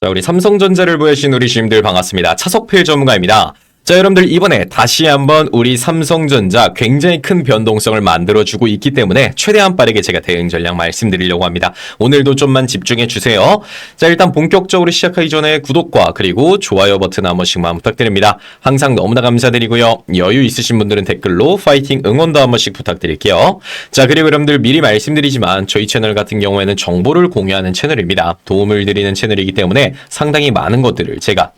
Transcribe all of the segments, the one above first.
자, 우리 삼성전자를 보여주신 우리 주님들 반갑습니다. 차석필 전문가입니다. 자, 여러분들 이번에 다시 한번 우리 삼성전자 굉장히 큰 변동성을 만들어주고 있기 때문에 최대한 빠르게 제가 대응 전략 말씀드리려고 합니다. 오늘도 좀만 집중해 주세요. 자, 일단 본격적으로 시작하기 전에 구독과 그리고 좋아요 버튼 한 번씩만 부탁드립니다. 항상 너무나 감사드리고요. 여유 있으신 분들은 댓글로 파이팅 응원도 한 번씩 부탁드릴게요. 자, 그리고 여러분들 미리 말씀드리지만 저희 채널 같은 경우에는 정보를 공유하는 채널입니다. 도움을 드리는 채널이기 때문에 상당히 많은 것들을 제가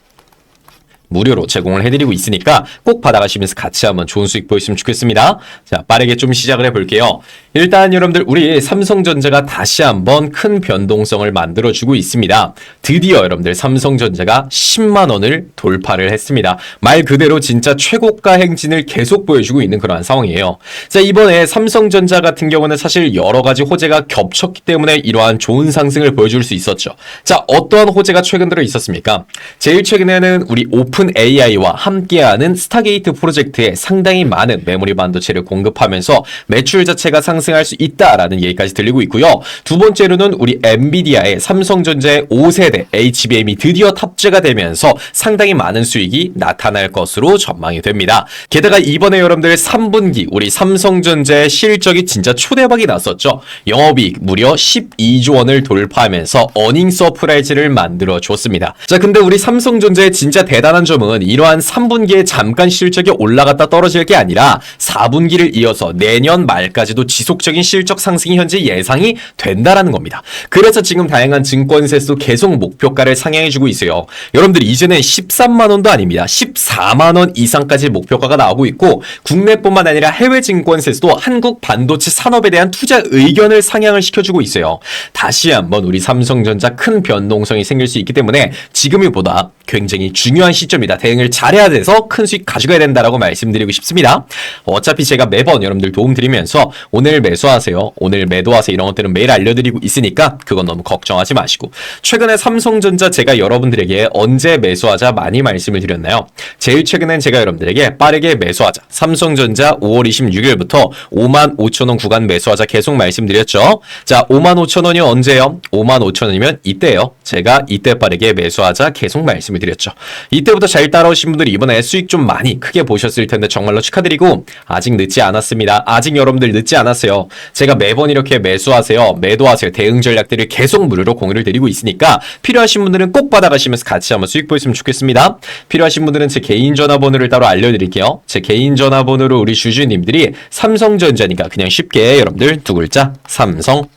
무료로 제공을 해드리고 있으니까 꼭 받아가시면서 같이 한번 좋은 수익 보였으면 좋겠습니다. 자, 빠르게 좀 시작을 해볼게요. 일단 여러분들 우리 삼성전자가 다시 한번 큰 변동성을 만들어주고 있습니다. 드디어 여러분들 삼성전자가 10만 원을 돌파를 했습니다. 말 그대로 진짜 최고가 행진을 계속 보여주고 있는 그러한 상황이에요. 자, 이번에 삼성전자 같은 경우는 사실 여러 가지 호재가 겹쳤기 때문에 이러한 좋은 상승을 보여줄 수 있었죠. 자, 어떠한 호재가 최근 들어 있었습니까? 제일 최근에는 우리 오픈 AI와 함께하는 스타게이트 프로젝트에 상당히 많은 메모리 반도체를 공급하면서 매출 자체가 상승할 수 있다라는 얘기까지 들리고 있고요. 두 번째로는 우리 엔비디아의 삼성전자의 5세대 HBM이 드디어 탑재가 되면서 상당히 많은 수익이 나타날 것으로 전망이 됩니다. 게다가 이번에 여러분들 3분기 우리 삼성전자의 실적이 진짜 초대박이 났었죠. 영업이익 무려 12조 원을 돌파하면서 어닝 서프라이즈를 만들어 줬습니다. 자, 근데 우리 삼성전자의 진짜 대단한 점은 이러한 3분기에 잠깐 실적이 올라갔다 떨어질 게 아니라 4분기를 이어서 내년 말까지도 지속적인 실적 상승이 현재 예상이 된다라는 겁니다. 그래서 지금 다양한 증권세도 계속 목표가를 상향해주고 있어요. 여러분들 이제는 13만 원도 아닙니다. 14만 원 이상까지 목표가가 나오고 있고 국내뿐만 아니라 해외 증권세도 한국 반도체 산업에 대한 투자 의견을 상향을 시켜주고 있어요. 다시 한번 우리 삼성전자 큰 변동성이 생길 수 있기 때문에 지금이보다 굉장히 중요한 시점 이다. 대응을 잘해야 돼서 큰 수익 가져가야 된다라고 말씀드리고 싶습니다. 어차피 제가 매번 여러분들 도움 드리면서 오늘 매수하세요. 오늘 매도하세요. 이런 것들은 매일 알려드리고 있으니까 그건 너무 걱정하지 마시고 최근에 삼성전자 제가 여러분들에게 언제 매수하자 많이 말씀을 드렸나요? 제일 최근엔 제가 여러분들에게 빠르게 매수하자. 삼성전자 5월 26일부터 5만 5천 원 구간 매수하자 계속 말씀드렸죠. 자, 5만 5천 원이 언제요? 5만 5천 원이면 이때요. 제가 이때 빠르게 매수하자 계속 말씀을 드렸죠. 이때부터 잘 따라오신 분들이 이번에 수익 좀 많이 크게 보셨을 텐데 정말로 축하드리고 아직 늦지 않았습니다. 아직 여러분들 늦지 않았어요. 제가 매번 이렇게 매수하세요. 매도하세요. 대응 전략들을 계속 무료로 공유를 드리고 있으니까 필요하신 분들은 꼭 받아가시면서 같이 한번 수익 보였으면 좋겠습니다. 필요하신 분들은 제 개인 전화번호를 따로 알려드릴게요. 제 개인 전화번호로 우리 주주님들이 삼성전자니까 그냥 쉽게 여러분들 두 글자 삼성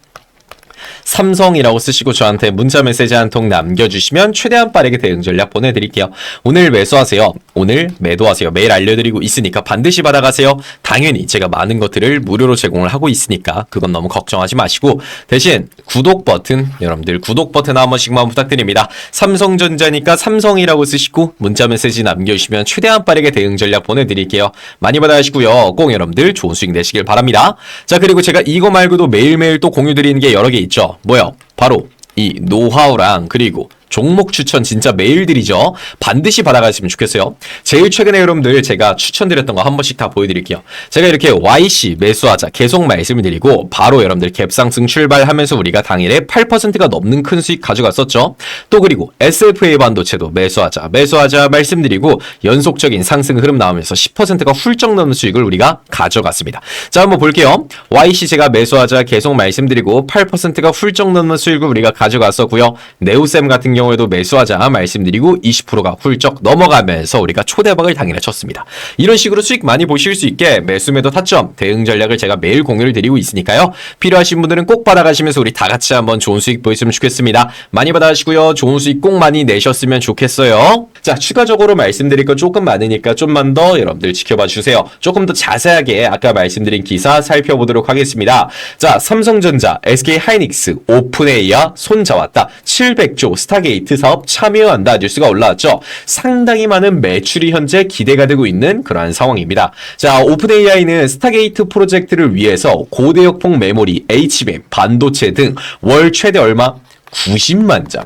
삼성이라고 쓰시고 저한테 문자 메시지 한 통 남겨주시면 최대한 빠르게 대응 전략 보내드릴게요. 오늘 매수하세요. 오늘 매도하세요. 매일 알려드리고 있으니까 반드시 받아가세요. 당연히 제가 많은 것들을 무료로 제공을 하고 있으니까 그건 너무 걱정하지 마시고 대신 구독 버튼 여러분들 구독 버튼 한 번씩만 부탁드립니다. 삼성전자니까 삼성이라고 쓰시고 문자 메시지 남겨주시면 최대한 빠르게 대응 전략 보내드릴게요. 많이 받아가시고요. 꼭 여러분들 좋은 수익 내시길 바랍니다. 자 그리고 제가 이거 말고도 매일매일 또 공유 드리는 게 여러 개 있죠. 뭐요? 바로 이 노하우랑 그리고 종목 추천 진짜 매일 드리죠. 반드시 받아가시면 좋겠어요. 제일 최근에 여러분들 제가 추천드렸던 거 한 번씩 다 보여드릴게요. 제가 이렇게 YC 매수하자 계속 말씀을 드리고 바로 여러분들 갭상승 출발하면서 우리가 당일에 8%가 넘는 큰 수익 가져갔었죠. 또 그리고 SFA 반도체도 매수하자 매수하자 말씀드리고 연속적인 상승 흐름 나오면서 10%가 훌쩍 넘는 수익을 우리가 가져갔습니다. 자 한번 볼게요. YC 제가 매수하자 계속 말씀드리고 8%가 훌쩍 넘는 수익을 우리가 가져갔었고요. 네오셈 같은 경우 에도 매수하자 말씀드리고 20%가 훌쩍 넘어가면서 우리가 초대박을 당일에 쳤습니다. 이런 식으로 수익 많이 보실 수 있게 매수매도 타점 대응 전략을 제가 매일 공유를 드리고 있으니까요. 필요하신 분들은 꼭 받아가시면서 우리 다 같이 한번 좋은 수익 보였으면 좋겠습니다. 많이 받아가시고요. 좋은 수익 꼭 많이 내셨으면 좋겠어요. 자, 추가적으로 말씀드릴 거 조금 많으니까 좀만 더 여러분들 지켜봐 주세요. 조금 더 자세하게 아까 말씀드린 기사 살펴보도록 하겠습니다. 자, 삼성전자, SK 하이닉스, 오픈AI와 손잡았다. 700조 스타게이트 사업 참여한다. 뉴스가 올라왔죠. 상당히 많은 매출이 현재 기대가 되고 있는 그러한 상황입니다. 자, 오픈AI는 스타게이트 프로젝트를 위해서 고대역폭 메모리, HBM, 반도체 등 월 최대 얼마? 90만 장.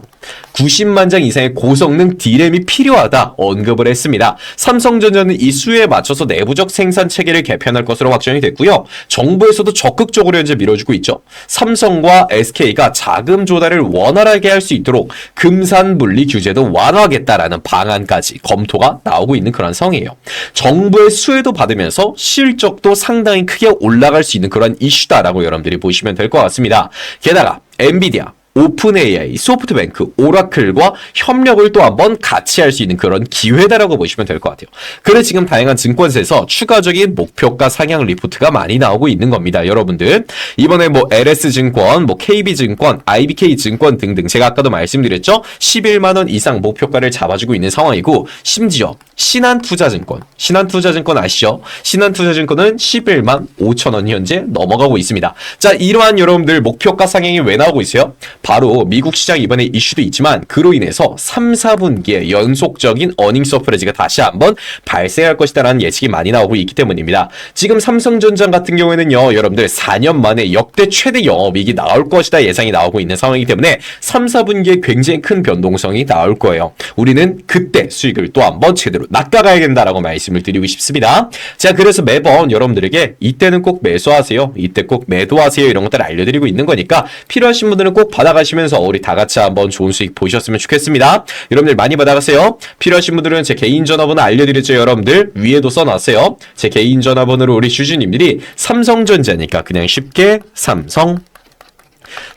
90만 장 이상의 고성능 D램이 필요하다 언급을 했습니다. 삼성전자는 이 수요에 맞춰서 내부적 생산 체계를 개편할 것으로 확정이 됐고요. 정부에서도 적극적으로 현재 밀어주고 있죠. 삼성과 SK가 자금 조달을 원활하게 할 수 있도록 금산 분리 규제도 완화하겠다라는 방안까지 검토가 나오고 있는 그런 상황이에요. 정부의 수혜도 받으면서 실적도 상당히 크게 올라갈 수 있는 그런 이슈다라고 여러분들이 보시면 될 것 같습니다. 게다가 엔비디아 오픈 AI, 소프트뱅크, 오라클과 협력을 또 한번 같이 할 수 있는 그런 기회다라고 보시면 될 것 같아요. 그래 지금 다양한 증권사에서 추가적인 목표가 상향 리포트가 많이 나오고 있는 겁니다. 여러분들 이번에 뭐 LS증권, 뭐 KB증권, IBK증권 등등 제가 아까도 말씀드렸죠. 11만 원 이상 목표가를 잡아주고 있는 상황이고 심지어 신한투자증권, 신한투자증권 아시죠? 신한투자증권은 11만 5천 원 현재 넘어가고 있습니다. 자 이러한 여러분들 목표가 상향이 왜 나오고 있어요? 바로 미국 시장 이번에 이슈도 있지만 그로 인해서 3, 4분기에 연속적인 어닝 서프라이즈가 다시 한번 발생할 것이다라는 예측이 많이 나오고 있기 때문입니다. 지금 삼성전자 같은 경우에는요, 여러분들 4년 만에 역대 최대 영업이익이 나올 것이다 예상이 나오고 있는 상황이기 때문에 3, 4분기에 굉장히 큰 변동성이 나올 거예요. 우리는 그때 수익을 또 한번 제대로 낚아가야 된다라고 말씀을 드리고 싶습니다. 자, 그래서 매번 여러분들에게 이때는 꼭 매수하세요. 이때 꼭 매도하세요. 이런 것들 알려드리고 있는 거니까 필요하신 분들은 꼭 받아가 시면서 우리 다 같이 한번 좋은 수익 보셨으면 좋겠습니다. 여러분들 많이 받아가세요. 필요하신 분들은 제 개인 전화번호 알려드렸죠. 여러분들 위에도 써놨어요. 제 개인 전화번호로 우리 주주님들이 삼성전자니까 그냥 쉽게 삼성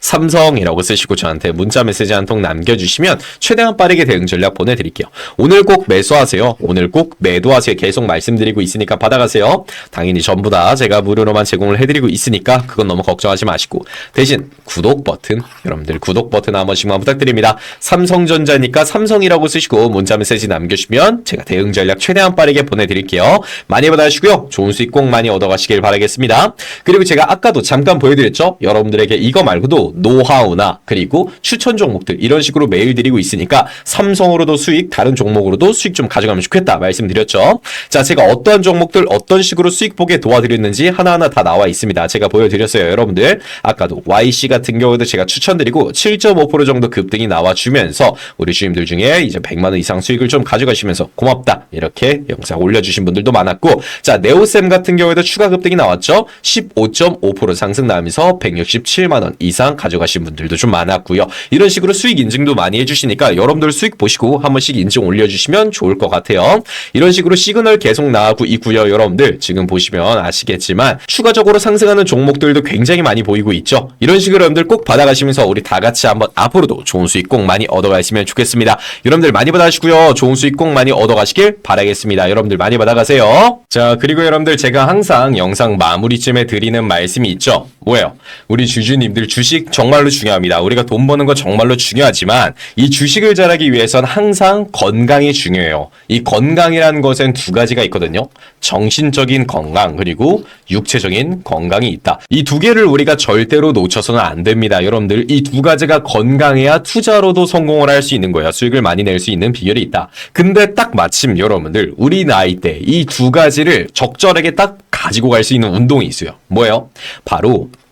삼성이라고 쓰시고 저한테 문자 메시지 한 통 남겨주시면 최대한 빠르게 대응 전략 보내드릴게요. 오늘 꼭 매수하세요. 오늘 꼭 매도하세요. 계속 말씀드리고 있으니까 받아가세요. 당연히 전부 다 제가 무료로만 제공을 해드리고 있으니까 그건 너무 걱정하지 마시고 대신 구독 버튼 여러분들 구독 버튼 한 번씩만 부탁드립니다. 삼성전자니까 삼성이라고 쓰시고 문자 메시지 남겨주시면 제가 대응 전략 최대한 빠르게 보내드릴게요. 많이 받아주시고요. 좋은 수익 꼭 많이 얻어가시길 바라겠습니다. 그리고 제가 아까도 잠깐 보여드렸죠. 여러분들에게 이거 말고 도 노하우나 그리고 추천 종목들 이런 식으로 메일 드리고 있으니까 삼성으로도 수익 다른 종목으로도 수익 좀 가져가면 좋겠다 말씀드렸죠. 자 제가 어떠한 종목들 어떤 식으로 수익 보게 도와드렸는지 하나하나 다 나와 있습니다. 제가 보여드렸어요. 여러분들 아까도 YC 같은 경우도 제가 추천드리고 7.5% 정도 급등이 나와주면서 우리 주님들 중에 이제 100만 원 이상 수익을 좀 가져가시면서 고맙다 이렇게 영상 올려주신 분들도 많았고 자 네오셈 같은 경우에도 추가 급등이 나왔죠. 15.5% 상승 나면서 167만 원 이상 가져가신 분들도 좀 많았고요. 이런 식으로 수익 인증도 많이 해주시니까 여러분들 수익 보시고 한 번씩 인증 올려주시면 좋을 것 같아요. 이런 식으로 시그널 계속 나가고 있고요. 여러분들 지금 보시면 아시겠지만 추가적으로 상승하는 종목들도 굉장히 많이 보이고 있죠. 이런 식으로 여러분들 꼭 받아가시면서 우리 다 같이 한번 앞으로도 좋은 수익 꼭 많이 얻어가시면 좋겠습니다. 여러분들 많이 받아가시고요. 좋은 수익 꼭 많이 얻어가시길 바라겠습니다. 여러분들 많이 받아가세요. 자 그리고 여러분들 제가 항상 영상 마무리쯤에 드리는 말씀이 있죠. 뭐예요? 우리 주주님들 주식 정말로 중요합니다. 우리가 돈 버는 거 정말로 중요하지만 이 주식을 잘하기 위해선 항상 건강이 중요해요. 이 건강이라는 것엔 두 가지가 있거든요. 정신적인 건강 그리고 육체적인 건강이 있다. 이 두 개를 우리가 절대로 놓쳐서는 안 됩니다. 여러분들 이 두 가지가 건강해야 투자로도 성공을 할 수 있는 거예요. 수익을 많이 낼 수 있는 비결이 있다. 근데 딱 마침 여러분들 우리 나이 때 이 두 가지를 적절하게 딱 가지고 갈 수 있는 운동이 있어요. 뭐예요? 바로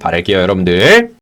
바랄게요, 여러분들.